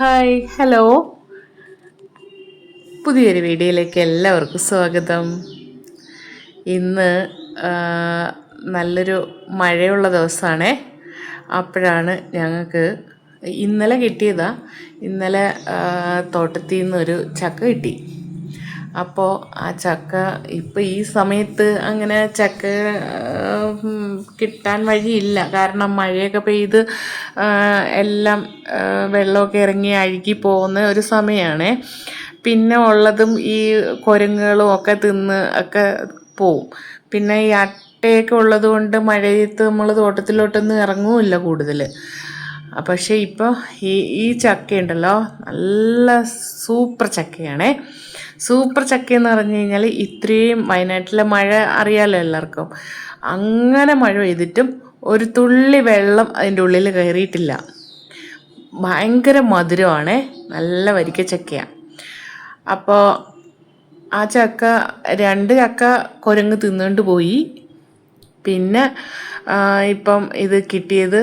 Hi hello. പുതിയൊരു വീഡിയോയിലേക്ക് എല്ലാവർക്കും സ്വാഗതം. ഇന്ന് നല്ലൊരു മഴയുള്ള ദിവസമാണേ. അപ്പോഴാണ് ഞങ്ങൾക്ക് ഇന്നലെ കിട്ടിയതാ. ഇന്നലെ തോട്ടത്തിൽ നിന്നൊരു ചക്ക കിട്ടി. അപ്പോൾ ആ ചക്ക ഇപ്പോൾ ഈ സമയത്ത് അങ്ങനെ ചക്ക കിട്ടാൻ വഴിയില്ല. കാരണം മഴയൊക്കെ പെയ്ത് എല്ലാം വെള്ളമൊക്കെ ഇറങ്ങി അഴുകി പോകുന്ന ഒരു സമയമാണ്. പിന്നെ ഉള്ളതും ഈ കുരങ്ങുകളും ഒക്കെ തിന്ന് ഒക്കെ പോവും. പിന്നെ ഈ അട്ടയൊക്കെ ഉള്ളത് കൊണ്ട് മഴയത്ത് നമ്മൾ തോട്ടത്തിലോട്ടൊന്നും ഇറങ്ങുമില്ല കൂടുതൽ പക്ഷേ ഇപ്പോൾ ഈ ഈ ചക്കയുണ്ടല്ലോ. നല്ല സൂപ്പർ ചക്കയാണേ. സൂപ്പർ ചക്ക എന്ന് പറഞ്ഞു കഴിഞ്ഞാൽ ഇത്രയും വയനാട്ടിലെ മഴ അറിയാലോ എല്ലാവർക്കും. അങ്ങനെ മഴ പെയ്തിട്ടും ഒരു തുള്ളി വെള്ളം അതിന്റെ ഉള്ളിൽ കയറിയിട്ടില്ല. ഭയങ്കര മധുരമാണ്. നല്ല വരിക്ക ചക്കയാണ് അപ്പോൾ ആ ചക്ക രണ്ട് ചക്ക കുരങ്ങ് തിന്നുകൊണ്ട് പോയി. പിന്നെ ഇപ്പം ഇത് കിട്ടിയത്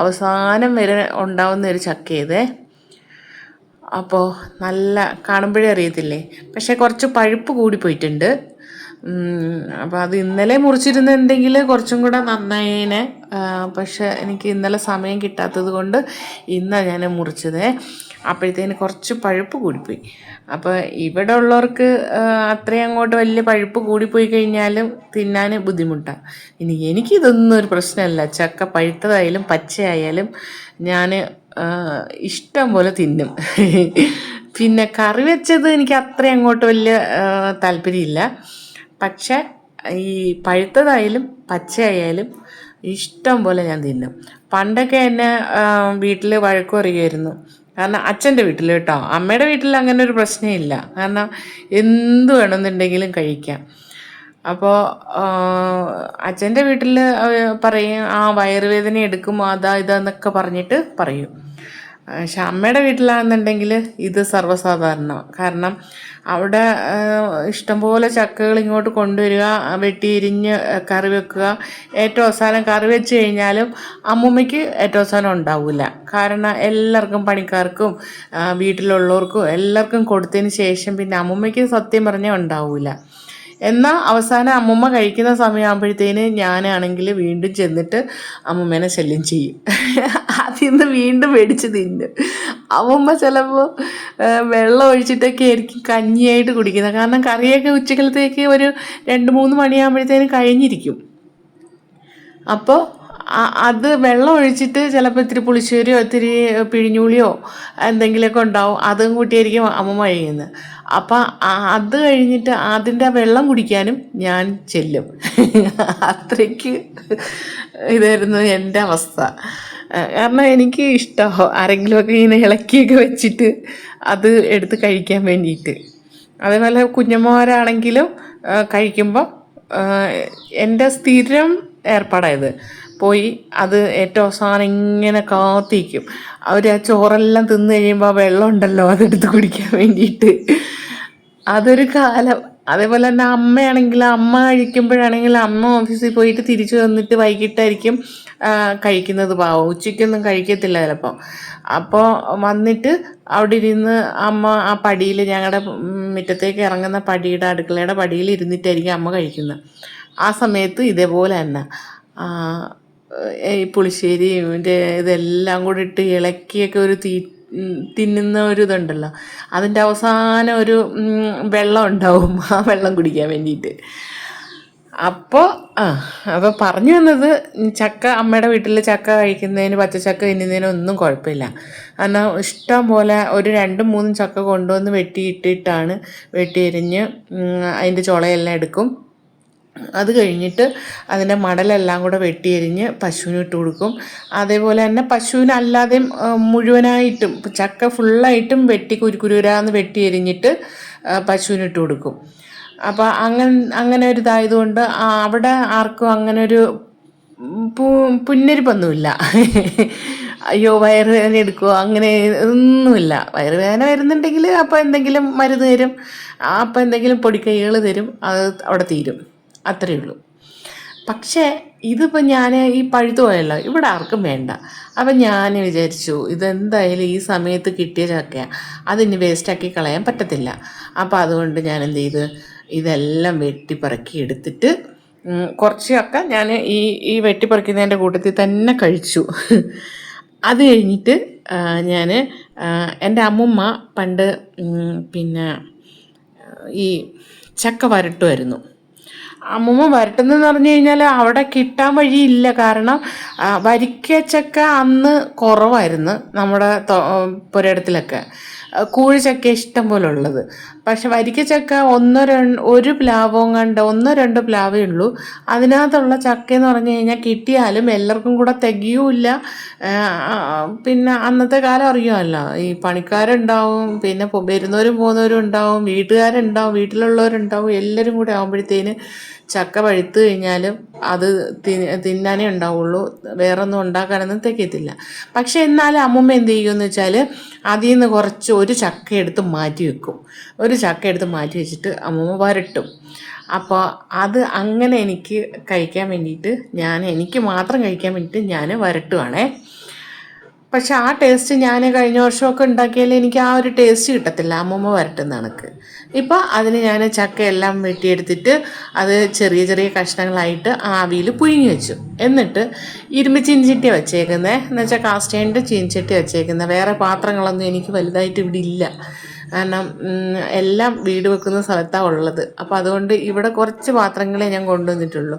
അവസാനം വരെ ഉണ്ടാവുന്ന ഒരു ചക്ക ഇതേ. അപ്പോൾ നല്ല കാണുമ്പോഴേ അറിയത്തില്ലേ? പക്ഷേ കുറച്ച് പഴുപ്പ് കൂടി പോയിട്ടുണ്ട്. അപ്പോൾ അത് ഇന്നലെ മുറിച്ചിരുന്നെങ്കിൽ കുറച്ചും കൂടെ നന്നായേനെ. പക്ഷെ എനിക്ക് ഇന്നലെ സമയം കിട്ടാത്തത് കൊണ്ട് ഇന്നാണ് ഞാൻ മുറിച്ചത്. അപ്പോഴത്തേന് കുറച്ച് പഴുപ്പ് കൂടിപ്പോയി. അപ്പോൾ ഇവിടെ ഉള്ളവർക്ക് അത്രയും അങ്ങോട്ട് വലിയ പഴുപ്പ് കൂടിപ്പോയി കഴിഞ്ഞാലും തിന്നാൻ ബുദ്ധിമുട്ടാണ് ഇനി എനിക്കിതൊന്നും ഒരു പ്രശ്നമല്ല. ചക്ക പഴുത്തതായാലും പച്ചയായാലും ഞാൻ ഇഷ്ടം പോലെ തിന്നും. പിന്നെ കറി വെച്ചത് എനിക്ക് അത്രയും അങ്ങോട്ട് വലിയ താല്പര്യമില്ല. പക്ഷെ ഈ പഴുത്തതായാലും പച്ചയായാലും ഇഷ്ടം പോലെ ഞാൻ തിന്നും. പണ്ടൊക്കെ എന്നെ വീട്ടിൽ വഴക്ക് പറയുമായിരുന്നു. കാരണം അച്ഛന്റെ വീട്ടിൽ കേട്ടോ. അമ്മയുടെ വീട്ടിൽ അങ്ങനെ ഒരു പ്രശ്നമില്ല. കാരണം എന്ത് വേണമെന്നുണ്ടെങ്കിലും കഴിക്കാം. അപ്പോൾ അച്ഛന്റെ വീട്ടിൽ പറയും ആ വയറുവേദന എടുക്കും അതാ ഇതാന്നൊക്കെ പറഞ്ഞിട്ട് പറയും. പക്ഷെ അമ്മയുടെ വീട്ടിലാണെന്നുണ്ടെങ്കിൽ ഇത് സർവസാധാരണ. കാരണം അവിടെ ഇഷ്ടംപോലെ ചക്കകൾ ഇങ്ങോട്ട് കൊണ്ടുവരിക വെട്ടി ഇരിഞ്ഞ് കറി വെക്കുക. ഏറ്റവും അവസാനം കറി വെച്ച് കഴിഞ്ഞാലും അമ്മൂമ്മയ്ക്ക് ഏറ്റവും അവസാനം ഉണ്ടാവില്ല കാരണം എല്ലാവർക്കും പണിക്കാർക്കും വീട്ടിലുള്ളവർക്കും എല്ലാവർക്കും കൊടുത്തതിന് ശേഷം പിന്നെ അമ്മൂമ്മയ്ക്ക് സത്യം പറഞ്ഞാൽ ഉണ്ടാവില്ല എന്നാൽ അവസാനം അമ്മമ്മ കഴിക്കുന്ന സമയമാകുമ്പോഴത്തേന് ഞാനാണെങ്കിൽ വീണ്ടും ചെന്നിട്ട് അമ്മമ്മേനെ ശല്യം ചെയ്യും. അതിൽ നിന്ന് വീണ്ടും മേടിച്ച് തിന്നും. അമ്മമ്മ ചിലപ്പോൾ വെള്ളം ഒഴിച്ചിട്ടൊക്കെ ആയിരിക്കും കഞ്ഞിയായിട്ട് കുടിക്കുന്നത്. കാരണം കറിയൊക്കെ ഉച്ചക്കലത്തേക്ക് ഒരു രണ്ട് മൂന്ന് മണിയാകുമ്പോഴത്തേന് കഴിഞ്ഞിരിക്കും. അപ്പോൾ അത് വെള്ളം ഒഴിച്ചിട്ട് ചിലപ്പോൾ ഇത്തിരി പുളിശ്ശേരിയോ ഇത്തിരി പിഴിഞ്ഞുളിയോ എന്തെങ്കിലുമൊക്കെ ഉണ്ടാവും. അതും കൂട്ടിയായിരിക്കും അമ്മ കഴിയുന്നത് അപ്പം അത് കഴിഞ്ഞിട്ട് അതിന്റെ വെള്ളം കുടിക്കാനും ഞാൻ ചെല്ലും. അത്രയ്ക്ക് ഇതായിരുന്നു എന്റെ അവസ്ഥ. കാരണം എനിക്ക് ഇഷ്ടമോ ആരെങ്കിലുമൊക്കെ ഇങ്ങനെ ഇളക്കിയൊക്കെ വെച്ചിട്ട് അത് എടുത്ത് കഴിക്കാൻ വേണ്ടിയിട്ട്. അതേപോലെ കുഞ്ഞമ്മമാരാണെങ്കിലും കഴിക്കുമ്പോൾ എന്റെ സ്ഥിരം ഏർപ്പാടായത് പോയി അത് ഏറ്റവും അവസാനം ഇങ്ങനെ കാത്തിരിക്കും. അവർ ആ ചോറെല്ലാം തിന്നു കഴിയുമ്പോൾ ആ വെള്ളം ഉണ്ടല്ലോ അതെടുത്ത് കുടിക്കാൻ വേണ്ടിയിട്ട്. അതൊരു കാലം. അതേപോലെ തന്നെ അമ്മയാണെങ്കിൽ അമ്മ കഴിക്കുമ്പോഴാണെങ്കിൽ അമ്മ ഓഫീസിൽ പോയിട്ട് തിരിച്ചു വന്നിട്ട് വൈകിട്ടായിരിക്കും കഴിക്കുന്നത് പാവം. ഉച്ചയ്ക്കൊന്നും കഴിക്കത്തില്ല ചിലപ്പോൾ അപ്പോൾ വന്നിട്ട് അവിടെ ഇരുന്ന് അമ്മ ആ പടിയിൽ ഞങ്ങളുടെ മുറ്റത്തേക്ക് ഇറങ്ങുന്ന പടിയുടെ അടുക്കളയുടെ പടിയിൽ ഇരുന്നിട്ടായിരിക്കും അമ്മ കഴിക്കുന്നത് ആ സമയത്ത് ഇതേപോലെ തന്നെ. ഈ പുളിശ്ശേരി ഇതിന്റെ ഇതെല്ലാം കൂടി ഇട്ട് ഇളക്കിയൊക്കെ ഒരു തീ തിന്നുന്ന ഒരു ഇതുണ്ടല്ലോ. അതിന്റെ അവസാനം ഒരു വെള്ളം ഉണ്ടാവും. ആ വെള്ളം കുടിക്കാൻ വേണ്ടിയിട്ട്. അപ്പോൾ ആ അപ്പോൾ പറഞ്ഞു വന്നത് ചക്ക അമ്മയുടെ വീട്ടിൽ ചക്ക കഴിക്കുന്നതിന് പച്ചച്ചക്ക തിന്നുന്നതിന് ഒന്നും കുഴപ്പമില്ല. കാരണം ഇഷ്ടം പോലെ ഒരു രണ്ടും മൂന്നും ചക്ക കൊണ്ടുവന്ന് വെട്ടിയിട്ടിട്ടാണ് വെട്ടിയെരിഞ്ഞ് അതിന്റെ ചുളയെല്ലാം എടുക്കും. അത് കഴിഞ്ഞിട്ട് അതിന്റെ മടലെല്ലാം കൂടെ വെട്ടിയെരിഞ്ഞ് പശുവിന് ഇട്ട് കൊടുക്കും. അതേപോലെ തന്നെ പശുവിനല്ലാതെയും മുഴുവനായിട്ടും ചക്ക ഫുള്ളായിട്ടും വെട്ടി കുരുക്കുരുരാന്ന് വെട്ടിയെരിഞ്ഞിട്ട് പശുവിന് ഇട്ട് കൊടുക്കും. അപ്പോൾ അങ്ങനെ അങ്ങനെ ഒരു ഇതായതുകൊണ്ട് അവിടെ ആർക്കും അങ്ങനെ ഒരു പുന്നരിപ്പൊന്നുമില്ല. അയ്യോ വയറുവേദന എടുക്കുമോ അങ്ങനെ ഒന്നുമില്ല. വയറുവേദന വരുന്നുണ്ടെങ്കിൽ അപ്പോൾ എന്തെങ്കിലും മരുന്ന് തരും. അപ്പോൾ എന്തെങ്കിലും പൊടിക്കൈകൾ തരും. അത് അവിടെ തീരും. അത്രയേ ഉള്ളൂ. പക്ഷേ ഇതിപ്പോൾ ഞാൻ ഈ പഴുത്തു പോയല്ലോ ഇവിടെ ആർക്കും വേണ്ട. അപ്പം ഞാൻ വിചാരിച്ചു ഇതെന്തായാലും ഈ സമയത്ത് കിട്ടിയ ചക്കയാണ് അതിന് വേസ്റ്റാക്കി കളയാൻ പറ്റത്തില്ല. അപ്പോൾ അതുകൊണ്ട് ഞാൻ എന്ത് ചെയ്ത് ഇതെല്ലാം വെട്ടിപ്പറക്കി എടുത്തിട്ട് കുറച്ചൊക്കെ കുറച്ച് ചക്ക ഞാൻ ഈ ഈ വെട്ടിപ്പറിക്കുന്നതിന്റെ കൂട്ടത്തിൽ തന്നെ കഴിച്ചു. അത് കഴിഞ്ഞിട്ട് ഞാൻ എന്റെ അമ്മുമ്മ പണ്ട് പിന്നെ ഈ ചക്ക വരട്ടുമായിരുന്നു. അമ്മുമ്മ വരട്ടെന്ന് പറഞ്ഞു കഴിഞ്ഞാൽ അവിടെ കിട്ടാൻ വഴിയില്ല. കാരണം വരിക്കച്ചക്ക അന്ന് കുറവായിരുന്നു നമ്മുടെ പുരയിടത്തിലൊക്കെ. കൂഴിച്ചക്ക ഇഷ്ടം പോലെ ഉള്ളത്. പക്ഷെ വരിക്കച്ചക്ക ഒന്നോ രണ്ട് ഒരു പ്ലാവും കണ്ട് ഒന്നോ രണ്ടോ പ്ലാവേ ഉള്ളൂ. അതിനകത്തുള്ള ചക്ക എന്ന് പറഞ്ഞു കഴിഞ്ഞാൽ കിട്ടിയാലും എല്ലാവർക്കും കൂടെ തികയുമില്ല പിന്നെ അന്നത്തെ കാലം അറിയാമല്ലോ. ഈ പണിക്കാരുണ്ടാവും പിന്നെ വരുന്നവരും പോകുന്നവരും ഉണ്ടാവും വീട്ടുകാരുണ്ടാവും വീട്ടിലുള്ളവരുണ്ടാവും എല്ലാവരും കൂടെ ആകുമ്പോഴത്തേന് ചക്ക പഴുത്ത് കഴിഞ്ഞാലും അത് തിന്നാനേ ഉണ്ടാവുള്ളൂ. വേറൊന്നും ഉണ്ടാക്കാനൊന്നും തികയത്തില്ല. പക്ഷേ എന്നാലും അമ്മുമ്മ എന്ത് ചെയ്യുമെന്ന് വെച്ചാൽ അതിൽ നിന്ന് കുറച്ച് ഒരു ചക്ക എടുത്ത് മാറ്റി വെക്കും. ഒരു ചക്ക എടുത്ത് മാറ്റി വെച്ചിട്ട് അമ്മുമ്മ വരട്ടും. അപ്പോൾ അത് അങ്ങനെ എനിക്ക് കഴിക്കാൻ വേണ്ടിയിട്ട് ഞാൻ എനിക്ക് മാത്രം കഴിക്കാൻ വേണ്ടിയിട്ട് ഞാൻ വരട്ടുവാണേ. പക്ഷെ ആ ടേസ്റ്റ് ഞാൻ കഴിഞ്ഞ വർഷമൊക്കെ ഉണ്ടാക്കിയാൽ എനിക്ക് ആ ഒരു ടേസ്റ്റ് കിട്ടത്തില്ല. അമ്മൂമ്മ വരട്ടുന്ന കണക്ക്. ഇപ്പോൾ അതിന് ഞാൻ ചക്കയെല്ലാം വെട്ടിയെടുത്തിട്ട് അത് ചെറിയ ചെറിയ കഷ്ണങ്ങളായിട്ട് ആവിയിൽ പുഴുങ്ങി വെച്ചു. എന്നിട്ട് ഇരുമ്പ് ചീഞ്ചട്ടി വെച്ചേക്കുന്നത് എന്നുവെച്ചാൽ കാസ്റ്റേണിന്റെ ചീഞ്ചട്ടി വെച്ചേക്കുന്നത് വേറെ പാത്രങ്ങളൊന്നും എനിക്ക് വലുതായിട്ട് ഇവിടെ ഇല്ല. കാരണം എല്ലാം വീട് വെക്കുന്ന സ്ഥലത്താണ് ഉള്ളത്. അപ്പോൾ അതുകൊണ്ട് ഇവിടെ കുറച്ച് പാത്രങ്ങളെ ഞാൻ കൊണ്ടുവന്നിട്ടുള്ളൂ.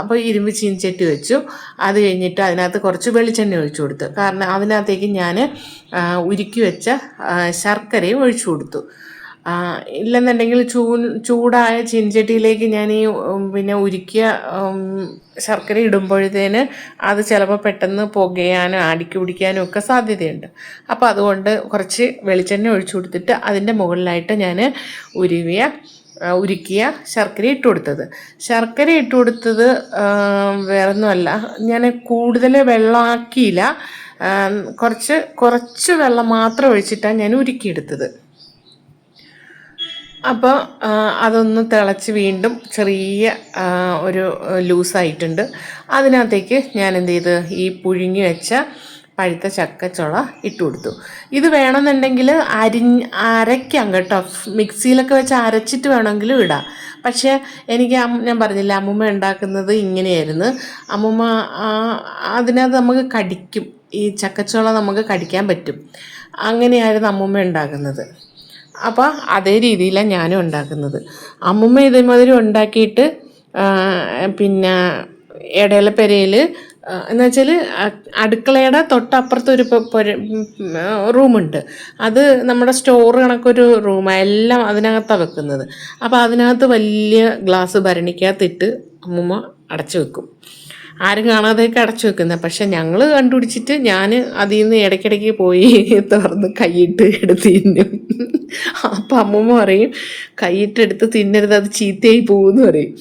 അപ്പോൾ ഇരുമ്പ് ചീനിച്ചട്ടി വെച്ചു. അത് കഴിഞ്ഞിട്ട് അതിനകത്ത് കുറച്ച് വെളിച്ചെണ്ണ ഒഴിച്ചു കൊടുത്തു. കാരണം അതിനകത്തേക്ക് ഞാൻ ഉരുക്കി വെച്ച ശർക്കരയും ഒഴിച്ചു കൊടുത്തു. ഇല്ലെന്നുണ്ടെങ്കിൽ ചൂ ചൂടായ ചീനിച്ചട്ടിയിലേക്ക് ഞാൻ ഈ പിന്നെ ഉരുക്കിയ ശർക്കര ഇടുമ്പോഴത്തേന് അത് ചിലപ്പോൾ പെട്ടെന്ന് പുകയാനും അടിക്ക് പിടിക്കാനും ഒക്കെ സാധ്യതയുണ്ട്. അപ്പോൾ അതുകൊണ്ട് കുറച്ച് വെളിച്ചെണ്ണ ഒഴിച്ചു കൊടുത്തിട്ട് അതിന്റെ മുകളിലായിട്ട് ഞാൻ ഉരുവിയ ഉരുക്കിയ ശർക്കര ഇട്ട് കൊടുത്തത്. ശർക്കര ഇട്ട് കൊടുത്തത് വേറൊന്നുമല്ല. ഞാൻ കൂടുതൽ വെള്ളമാക്കിയില്ല കുറച്ച് കുറച്ച് വെള്ളം മാത്രം ഒഴിച്ചിട്ടാണ് ഞാൻ ഉരുക്കിയെടുത്തത്. അപ്പോൾ അതൊന്ന് തിളച്ച് വീണ്ടും ചെറിയ ഒരു ലൂസായിട്ടുണ്ട്. അതിനകത്തേക്ക് ഞാൻ എന്ത് ചെയ്ത് ഈ പുഴുങ്ങി വെച്ച പഴുത്ത ചക്കച്ചുള ഇട്ട് കൊടുത്തു. ഇത് വേണമെന്നുണ്ടെങ്കിൽ അരി അരയ്ക്കാം കേട്ടോ. മിക്സിയിലൊക്കെ വെച്ച് അരച്ചിട്ട് വേണമെങ്കിലും ഇടാം. പക്ഷേ എനിക്ക് ഞാൻ പറഞ്ഞില്ല അമ്മൂമ്മ ഉണ്ടാക്കുന്നത് ഇങ്ങനെയായിരുന്നു. അമ്മൂമ്മ അതിനകത്ത് നമുക്ക് കടിക്കും. ഈ ചക്കച്ചുള നമുക്ക് കടിക്കാൻ പറ്റും. അങ്ങനെയായിരുന്നു അമ്മൂമ്മ ഉണ്ടാക്കുന്നത്. അപ്പോൾ അതേ രീതിയിലാണ് ഞാനും ഉണ്ടാക്കുന്നത്. അമ്മുമ്മ ഇതേമാതിരി ഉണ്ടാക്കിയിട്ട് പിന്നെ പിന്നെ ഇടയിലപ്പെരയിൽ എന്ന് വെച്ചാൽ അടുക്കളയുടെ തൊട്ടപ്പുറത്ത് ഒരു റൂമുണ്ട്. അത് നമ്മുടെ സ്റ്റോർ കണക്കൊരു റൂമാണ് എല്ലാം അതിനകത്താണ് വെക്കുന്നത്. അപ്പോൾ അതിനകത്ത് വലിയ ഗ്ലാസ് ഭരണിക്കകത്തിട്ട് അമ്മുമ്മ അടച്ചു വെക്കും. ആരും കാണാതെയൊക്കെ അടച്ചു വെക്കുന്നത് പക്ഷെ ഞങ്ങൾ കണ്ടുപിടിച്ചിട്ട് ഞാൻ അതിൽ നിന്ന് ഇടയ്ക്കിടയ്ക്ക് പോയി തുറന്ന് കൈയിട്ട് എടുത്ത് തിന്നും. അപ്പം അമ്മമ്മ പറയും കൈയിട്ടെടുത്ത് തിന്നരുത് അത് ചീത്തയായി പോകുമെന്ന് പറയും.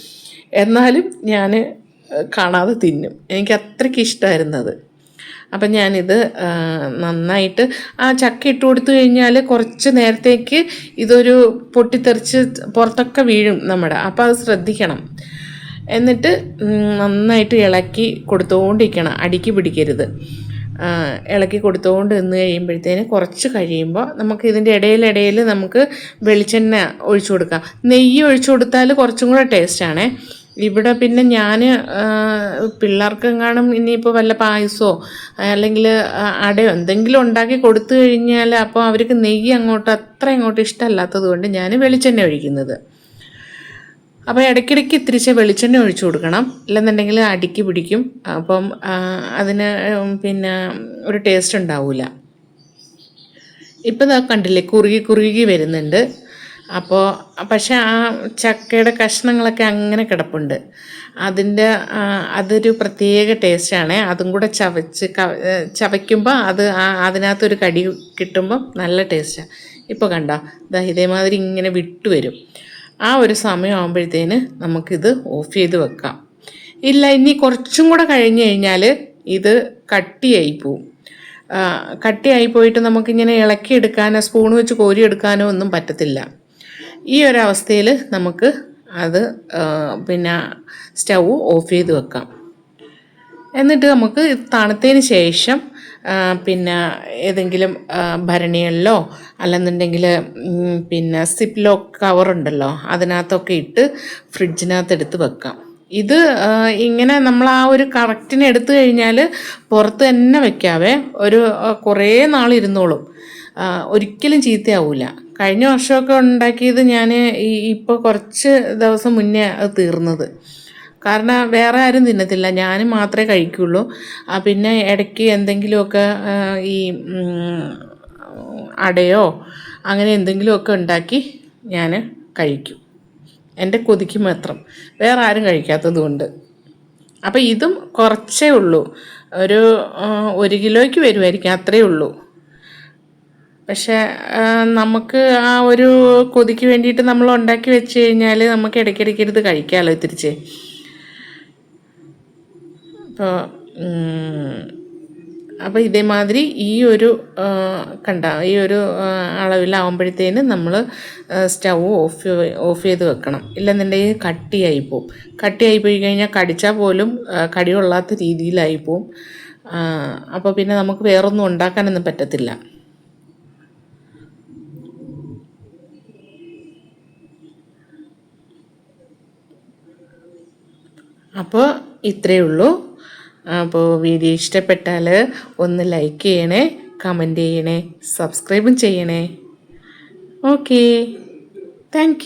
എന്നാലും ഞാൻ കാണാതെ തിന്നും. എനിക്ക് അത്രയ്ക്ക് ഇഷ്ടമായിരുന്നു അത്. അപ്പം ഞാനിത് നന്നായിട്ട് ആ ചക്ക ഇട്ട് കൊടുത്തു കഴിഞ്ഞാൽ കുറച്ച് നേരത്തേക്ക് ഇതൊരു പൊട്ടിത്തെറിച്ച് പുറത്തൊക്കെ വീഴും നമ്മുടെ. അപ്പോൾ അത് ശ്രദ്ധിക്കണം. എന്നിട്ട് നന്നായിട്ട് ഇളക്കി കൊടുത്തുകൊണ്ടിരിക്കണം അടിക്ക് പിടിക്കരുത്. ഇളക്കി കൊടുത്തുകൊണ്ട് നിന്ന് കഴിയുമ്പോഴത്തേന് കുറച്ച് കഴിയുമ്പോൾ നമുക്ക് ഇതിന്റെ ഇടയിലിടയിൽ നമുക്ക് വെളിച്ചെണ്ണ ഒഴിച്ചു കൊടുക്കാം. നെയ്യ് ഒഴിച്ചു കൊടുത്താൽ കുറച്ചും കൂടെ ടേസ്റ്റാണേ ഇവിടെ പിന്നെ ഞാൻ പിള്ളേർക്കെങ്ങാനും ഇനിയിപ്പോൾ വല്ല പായസമോ അല്ലെങ്കിൽ അടയോ എന്തെങ്കിലും ഉണ്ടാക്കി കൊടുത്തു കഴിഞ്ഞാൽ അപ്പോൾ അവർക്ക് നെയ്യ് അങ്ങോട്ട് അത്ര അങ്ങോട്ട് ഇഷ്ടമല്ലാത്തത് കൊണ്ട് ഞാൻ വെളിച്ചെണ്ണ ഒഴിക്കുന്നത്. അപ്പോൾ ഇടയ്ക്കിടയ്ക്ക് ഇത്തിരിച്ച് വെളിച്ചെണ്ണ ഒഴിച്ചു കൊടുക്കണം. ഇല്ലെന്നുണ്ടെങ്കിൽ അടിക്ക് പിടിക്കും. അപ്പം അതിന് പിന്നെ ഒരു ടേസ്റ്റ് ഉണ്ടാവില്ല ഇപ്പം ഇതാ കണ്ടില്ലേ കുറുകി കുറുകി വരുന്നുണ്ട്. അപ്പോൾ പക്ഷേ ആ ചക്കയുടെ കഷ്ണങ്ങളൊക്കെ അങ്ങനെ കിടപ്പുണ്ട്. അതിന്റെ അതൊരു പ്രത്യേക ടേസ്റ്റാണ് അതും കൂടെ ചവച്ച് ചവയ്ക്കുമ്പോൾ അത് അതിനകത്തൊരു കടി കിട്ടുമ്പോൾ നല്ല ടേസ്റ്റാണ് ഇപ്പോൾ കണ്ടോ? ഇതാ ഇതേമാതിരി ഇങ്ങനെ വിട്ടു വരും. ആ ഒരു സമയമാകുമ്പോഴത്തേന് നമുക്കിത് ഓഫ് ചെയ്ത് വെക്കാം. ഇല്ല ഇനി കുറച്ചും കൂടെ കഴിഞ്ഞ് കഴിഞ്ഞാൽ ഇത് കട്ടിയായി പോവും. കട്ടിയായി പോയിട്ട് നമുക്കിങ്ങനെ ഇളക്കിയെടുക്കാനോ സ്പൂൺ വെച്ച് കോരി എടുക്കാനോ ഒന്നും പറ്റത്തില്ല. ഈ ഒരു അവസ്ഥയിൽ നമുക്ക് അത് പിന്നെ സ്റ്റൗ ഓഫ് ചെയ്ത് വെക്കാം. എന്നിട്ട് നമുക്ക് തണുത്തതിന് ശേഷം പിന്നെ ഏതെങ്കിലും ഭരണികളിലോ അല്ലെന്നുണ്ടെങ്കിൽ പിന്നെ സിപ്ലോ കവറുണ്ടല്ലോ അതിനകത്തൊക്കെ ഇട്ട് ഫ്രിഡ്ജിനകത്ത് എടുത്ത് വെക്കാം. ഇത് ഇങ്ങനെ നമ്മൾ ആ ഒരു കറക്റ്റിന് എടുത്തു കഴിഞ്ഞാൽ പുറത്ത് തന്നെ വെക്കാവേ. ഒരു കുറേ നാൾ ഇരുന്നോളും. ഒരിക്കലും ചീത്തയാവില്ല കഴിഞ്ഞ വർഷമൊക്കെ ഉണ്ടാക്കിയത് ഞാൻ ഇപ്പോൾ കുറച്ച് ദിവസം മുന്നേ അത് തീർന്നത്. കാരണം വേറെ ആരും തിന്നത്തില്ല. ഞാൻ മാത്രമേ കഴിക്കുള്ളൂ. പിന്നെ ഇടയ്ക്ക് എന്തെങ്കിലുമൊക്കെ ഈ അടയോ അങ്ങനെ എന്തെങ്കിലുമൊക്കെ ഉണ്ടാക്കി ഞാൻ കഴിക്കും. എന്റെ കൊതിക്ക് മാത്രം. വേറെ ആരും കഴിക്കാത്തത് കൊണ്ട്. അപ്പോൾ ഇതും കുറച്ചേ ഉള്ളൂ. ഒരു ഒരു കിലോയ്ക്ക് വരുമായിരിക്കും അത്രയേ ഉള്ളൂ. പക്ഷെ നമുക്ക് ആ ഒരു കൊതിക്ക് വേണ്ടിയിട്ട് നമ്മൾ ഉണ്ടാക്കി വെച്ച് കഴിഞ്ഞാൽ നമുക്ക് ഇടയ്ക്കിടയ്ക്ക് ഇത് കഴിക്കാമല്ലോ തിരിച്ച് അപ്പോൾ അപ്പോൾ ഇതേമാതിരി ഈ ഒരു കണ്ട ഈ ഒരു അളവിലാവുമ്പോഴത്തേന് നമ്മൾ സ്റ്റൗ ഓഫ് ഓഫ് ചെയ്ത് വെക്കണം. ഇല്ലെന്നുണ്ടെങ്കിൽ കട്ടിയായി പോവും. കട്ടിയായി പോയി കഴിഞ്ഞാൽ കടിച്ചാൽ പോലും കടി കൊള്ളാത്ത രീതിയിലായി പോവും. അപ്പോൾ പിന്നെ നമുക്ക് വേറൊന്നും ഉണ്ടാക്കാനൊന്നും പറ്റത്തില്ല. അപ്പോൾ ഇത്രയേ ഉള്ളൂ. അപ്പോൾ വീഡിയോ ഇഷ്ടപ്പെട്ടാൽ ഒന്ന് ലൈക്ക് ചെയ്യണേ കമന്റ് ചെയ്യണേ സബ്സ്ക്രൈബും ചെയ്യണേ. Okay thank